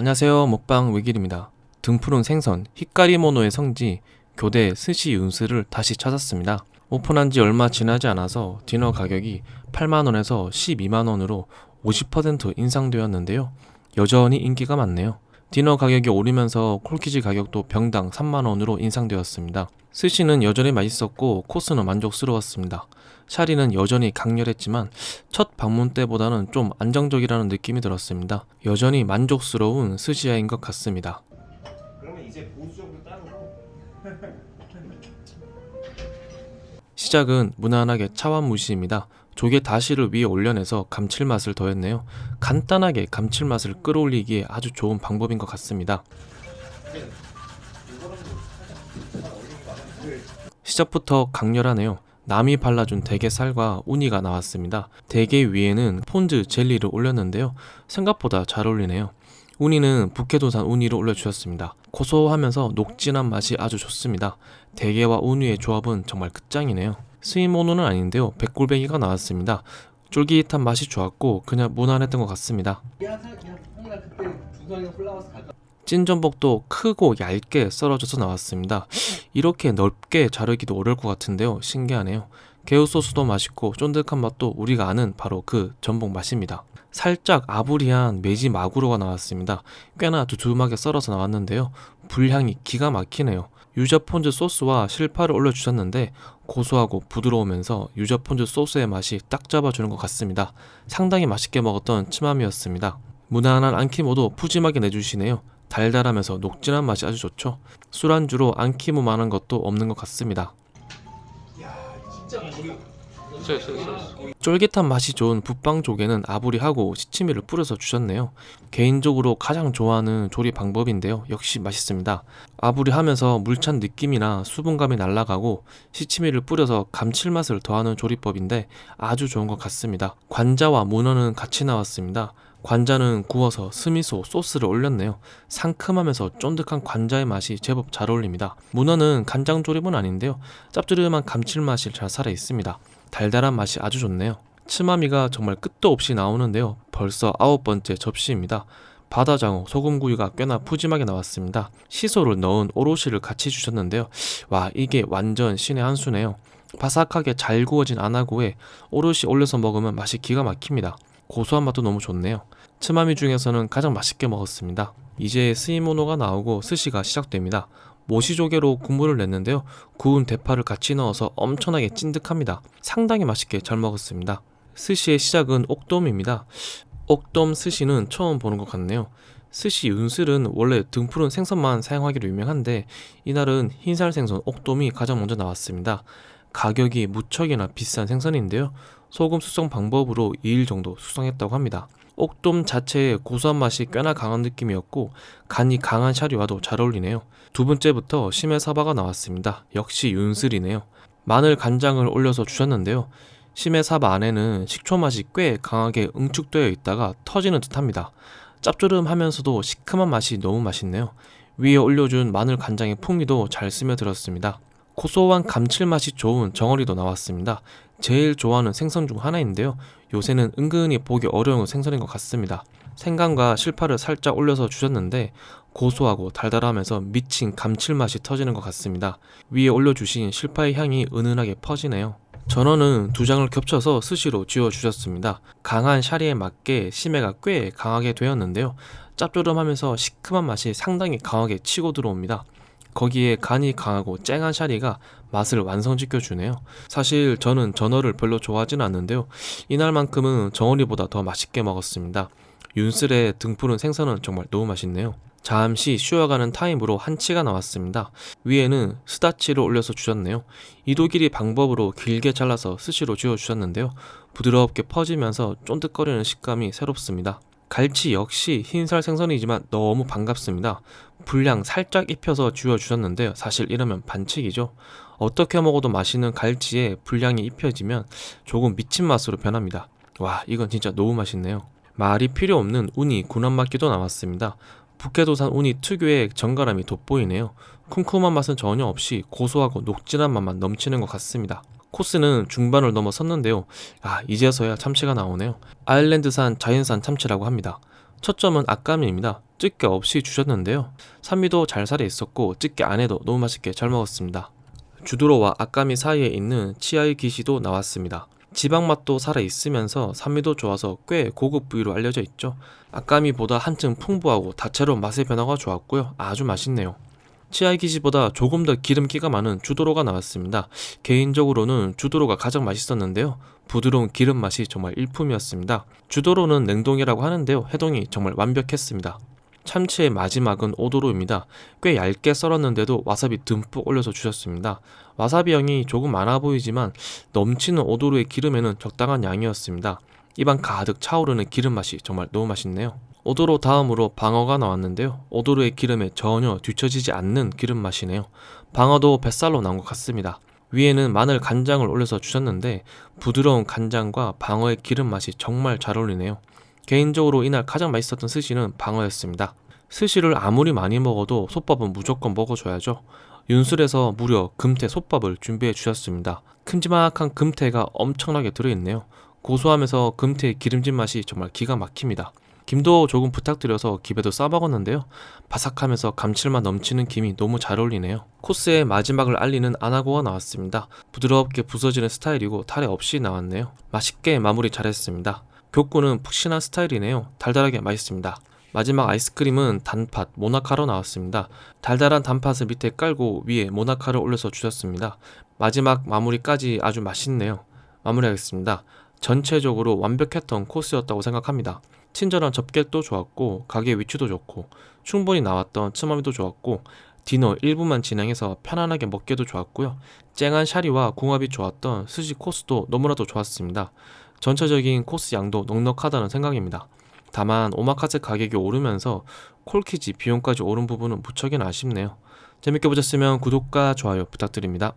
안녕하세요. 먹방 외길입니다. 등푸른 생선 히카리모노의 성지 교대 스시 윤스를 다시 찾았습니다. 오픈한 지 얼마 지나지 않아서 디너 가격이 8만원에서 12만원으로 50% 인상되었는데요. 여전히 인기가 많네요 디너 가격이 오르면서 콜키지 가격도 병당 3만원으로 인상되었습니다 스시는 여전히 맛있었고 코스는 만족스러웠습니다 샤리는 여전히 강렬했지만 첫 방문 때보다는 좀 안정적이라는 느낌이 들었습니다. 여전히 만족스러운 스시야인 것 같습니다. 그러면 이제 보수적으로 따르고 시작은 무난하게 차완 무시입니다. 조개 다시를 위에 올려내서 감칠맛을 더했네요. 간단하게 감칠맛을 끌어올리기에 아주 좋은 방법인 것 같습니다. 시작부터 강렬하네요. 남이 발라준 대게살과 우니가 나왔습니다. 대게 위에는 폰즈 젤리를 올렸는데요. 생각보다 잘 어울리네요. 우니는 북해도산 우니를 올려주셨습니다. 고소하면서 녹진한 맛이 아주 좋습니다. 대게와 우니의 조합은 정말 끝장이네요. 스위모노는 아닌데요. 백골뱅이가 나왔습니다. 쫄깃한 맛이 좋았고 그냥 무난했던 것 같습니다. 찐전복도 크고 얇게 썰어져서 나왔습니다. 이렇게 넓게 자르기도 어려울 것 같은데요. 신기하네요. 개우 소스도 맛있고 쫀득한 맛도 우리가 아는 바로 그 전복 맛입니다. 살짝 아부리한 메지 마구로가 나왔습니다. 꽤나 두툼하게 썰어서 나왔는데요. 불향이 기가 막히네요. 유자 폰즈 소스와 실파를 올려주셨는데 고소하고 부드러우면서 유자 폰즈 소스의 맛이 딱 잡아주는 것 같습니다. 상당히 맛있게 먹었던 치마미였습니다. 무난한 안키모도 푸짐하게 내주시네요. 달달하면서 녹진한 맛이 아주 좋죠. 술안주로 안키모만한 것도 없는 것 같습니다. 야 진짜 맛있다. 쫄깃한 맛이 좋은 북방 조개는 아부리하고 시치미를 뿌려서 주셨네요. 개인적으로 가장 좋아하는 조리 방법인데요. 역시 맛있습니다. 아부리 하면서 물찬 느낌이나 수분감이 날아가고 시치미를 뿌려서 감칠맛을 더하는 조리법인데 아주 좋은 것 같습니다. 관자와 문어는 같이 나왔습니다. 관자는 구워서 스미소 소스를 올렸네요. 상큼하면서 쫀득한 관자의 맛이 제법 잘 어울립니다. 문어는 간장 조림은 아닌데요. 짭조름한 감칠맛이 잘 살아 있습니다. 달달한 맛이 아주 좋네요. 츠마미가 정말 끝도 없이 나오는데요. 벌써 아홉 번째 접시입니다. 바다장어, 소금구이가 꽤나 푸짐하게 나왔습니다. 시소를 넣은 오로시를 같이 주셨는데요. 와, 이게 완전 신의 한 수네요. 바삭하게 잘 구워진 아나고에 오롯이 올려서 먹으면 맛이 기가 막힙니다. 고소한 맛도 너무 좋네요. 츠마미 중에서는 가장 맛있게 먹었습니다. 이제 스이모노가 나오고 스시가 시작됩니다. 모시조개로 국물을 냈는데요. 구운 대파를 같이 넣어서 엄청나게 찐득합니다. 상당히 맛있게 잘 먹었습니다. 스시의 시작은 옥돔입니다. 옥돔 스시는 처음 보는 것 같네요. 스시 윤슬은 원래 등푸른 생선만 사용하기로 유명한데 이날은 흰살 생선 옥돔이 가장 먼저 나왔습니다. 가격이 무척이나 비싼 생선인데요. 소금 숙성 방법으로 2일 정도 숙성했다고 합니다. 옥돔 자체의 고소한 맛이 꽤나 강한 느낌이었고 간이 강한 샤리와도 잘 어울리네요. 두 번째부터 심해 사바가 나왔습니다. 역시 윤슬이네요. 마늘 간장을 올려서 주셨는데요. 심해 사바 안에는 식초 맛이 꽤 강하게 응축되어 있다가 터지는 듯합니다. 짭조름하면서도 시큼한 맛이 너무 맛있네요. 위에 올려준 마늘 간장의 풍미도 잘 스며들었습니다. 고소한 감칠맛이 좋은 정어리도 나왔습니다. 제일 좋아하는 생선 중 하나인데요. 요새는 은근히 보기 어려운 생선인 것 같습니다. 생강과 실파를 살짝 올려서 주셨는데 고소하고 달달하면서 미친 감칠맛이 터지는 것 같습니다. 위에 올려주신 실파의 향이 은은하게 퍼지네요. 전어는 두 장을 겹쳐서 스시로 쥐어 주셨습니다. 강한 샤리에 맞게 심해가 꽤 강하게 되었는데요. 짭조름하면서 시큼한 맛이 상당히 강하게 치고 들어옵니다. 거기에 간이 강하고 쨍한 샤리가 맛을 완성시켜 주네요. 사실 저는 전어를 별로 좋아하진 않는데요. 이날만큼은 정어리보다 더 맛있게 먹었습니다. 윤슬의 등푸른 생선은 정말 너무 맛있네요. 잠시 쉬어가는 타임으로 한치가 나왔습니다. 위에는 스다치를 올려서 주셨네요. 이도길이 방법으로 길게 잘라서 스시로 쥐어 주셨는데요. 부드럽게 퍼지면서 쫀득거리는 식감이 새롭습니다. 갈치 역시 흰살 생선이지만 너무 반갑습니다. 분량 살짝 입혀서 쥐어 주셨는데요. 사실 이러면 반칙이죠. 어떻게 먹어도 맛있는 갈치에 분량이 입혀지면 조금 미친 맛으로 변합니다. 와, 이건 진짜 너무 맛있네요. 말이 필요 없는 우니 군함막기도 나왔습니다. 북해도산 우니 특유의 정갈함이 돋보이네요. 쿰쿰한 맛은 전혀 없이 고소하고 녹진한 맛만 넘치는 것 같습니다. 코스는 중반을 넘어섰는데요. 아, 이제서야 참치가 나오네요. 아일랜드산 자연산 참치라고 합니다. 첫 점은 아까미입니다. 찌개 없이 주셨는데요. 산미도 잘 살아 있었고 찌개 안에도 너무 맛있게 잘 먹었습니다. 주도로와 아까미 사이에 있는 치아의 기시도 나왔습니다. 지방 맛도 살아 있으면서 산미도 좋아서 꽤 고급 부위로 알려져 있죠. 아까미보다 한층 풍부하고 다채로운 맛의 변화가 좋았고요. 아주 맛있네요. 치아이 기시보다 조금 더 기름기가 많은 주도로가 나왔습니다. 개인적으로는 주도로가 가장 맛있었는데요. 부드러운 기름 맛이 정말 일품이었습니다. 주도로는 냉동이라고 하는데요. 해동이 정말 완벽했습니다. 참치의 마지막은 오도로입니다. 꽤 얇게 썰었는데도 와사비 듬뿍 올려서 주셨습니다. 와사비 양이 조금 많아 보이지만 넘치는 오도로의 기름에는 적당한 양이었습니다. 입안 가득 차오르는 기름 맛이 정말 너무 맛있네요. 오도로 다음으로 방어가 나왔는데요. 오도로의 기름에 전혀 뒤처지지 않는 기름 맛이네요. 방어도 뱃살로 나온 것 같습니다. 위에는 마늘 간장을 올려서 주셨는데 부드러운 간장과 방어의 기름 맛이 정말 잘 어울리네요. 개인적으로 이날 가장 맛있었던 스시는 방어였습니다. 스시를 아무리 많이 먹어도 솥밥은 무조건 먹어줘야죠. 윤술에서 무려 금태 솥밥을 준비해 주셨습니다. 큼지막한 금태가 엄청나게 들어있네요. 고소하면서 금태의 기름진 맛이 정말 기가 막힙니다. 김도 조금 부탁드려서 김에도 싸먹었는데요. 바삭하면서 감칠맛 넘치는 김이 너무 잘 어울리네요. 코스의 마지막을 알리는 아나고가 나왔습니다. 부드럽게 부서지는 스타일이고 타레 없이 나왔네요. 맛있게 마무리 잘했습니다. 교꾸는 푹신한 스타일이네요. 달달하게 맛있습니다. 마지막 아이스크림은 단팥 모나카로 나왔습니다. 달달한 단팥을 밑에 깔고 위에 모나카를 올려서 주셨습니다. 마지막 마무리까지 아주 맛있네요. 마무리하겠습니다. 전체적으로 완벽했던 코스였다고 생각합니다. 친절한 접객도 좋았고 가게 위치도 좋고 충분히 나왔던 츠마미도 좋았고 디너 1부만 진행해서 편안하게 먹기도 좋았고요. 쨍한 샤리와 궁합이 좋았던 스시 코스도 너무나도 좋았습니다. 전체적인 코스 양도 넉넉하다는 생각입니다. 다만 오마카세 가격이 오르면서 콜키지 비용까지 오른 부분은 무척이나 아쉽네요. 재밌게 보셨으면 구독과 좋아요 부탁드립니다.